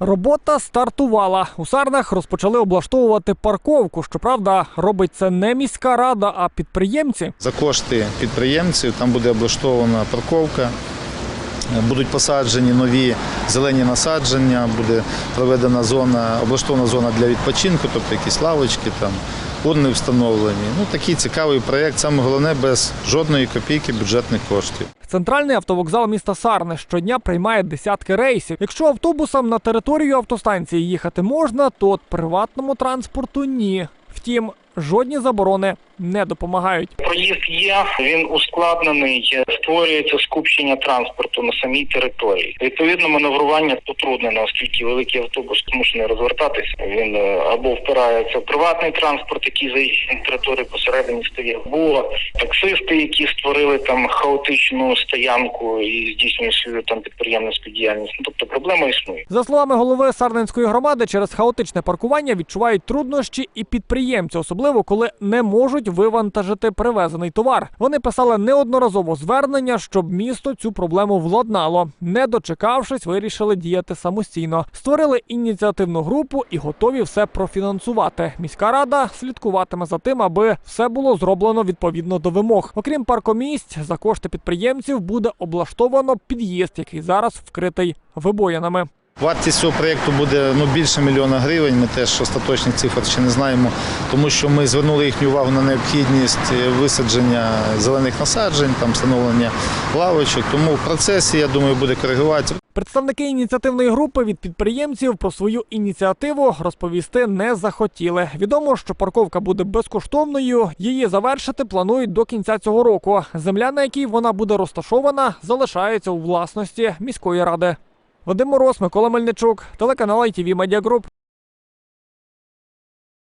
Робота стартувала. У Сарнах розпочали облаштовувати парковку. Щоправда, робить це не міська рада, а підприємці. За кошти підприємців там буде облаштована парковка. Будуть посаджені нові зелені насадження, буде проведена зона, облаштована зона для відпочинку, тобто якісь лавочки, там, урни встановлені. Ну, такий цікавий проєкт. Саме головне без жодної копійки бюджетних коштів. Центральний автовокзал міста Сарни щодня приймає десятки рейсів. Якщо автобусам на територію автостанції їхати можна, то от приватному транспорту ні. Втім, жодні заборони не допомагають. Проїзд є, він ускладнений, створюється скупчення транспорту на самій території. Відповідно, маневрування потруднено, оскільки великий автобус змушений розвертатися. Він е, або впирається в приватний транспорт, який заїжджає на територію посередині стоїть, або таксисти, які створили там хаотичну стоянку і здійснюють свою там підприємницьку діяльність. Ну, тобто проблема існує. За словами голови Сарненської громади, через хаотичне паркування відчувають труднощі і підприємці, особливо коли не можуть вивантажити привезений товар. Вони писали неодноразово звернення, щоб місто цю проблему владнало. Не дочекавшись, вирішили діяти самостійно. Створили ініціативну групу і готові все профінансувати. Міська рада слідкуватиме за тим, аби все було зроблено відповідно до вимог. Окрім паркомісць, за кошти підприємців буде облаштовано під'їзд, який зараз вкритий вибоїнами. Вартість цього проєкту буде ну, більше мільйона гривень. Ми теж остаточних цифр ще не знаємо, тому що ми звернули їхню увагу на необхідність е, висадження зелених насаджень, там встановлення лавочок. Тому в процесі, я думаю, буде коригуватися. Представники ініціативної групи від підприємців про свою ініціативу розповісти не захотіли. Відомо, що парковка буде безкоштовною. Її завершити планують до кінця цього року. Земля, на якій вона буде розташована, залишається у власності міської ради. Вадим Мороз, Микола Мельничук, телеканал ITV Media Group.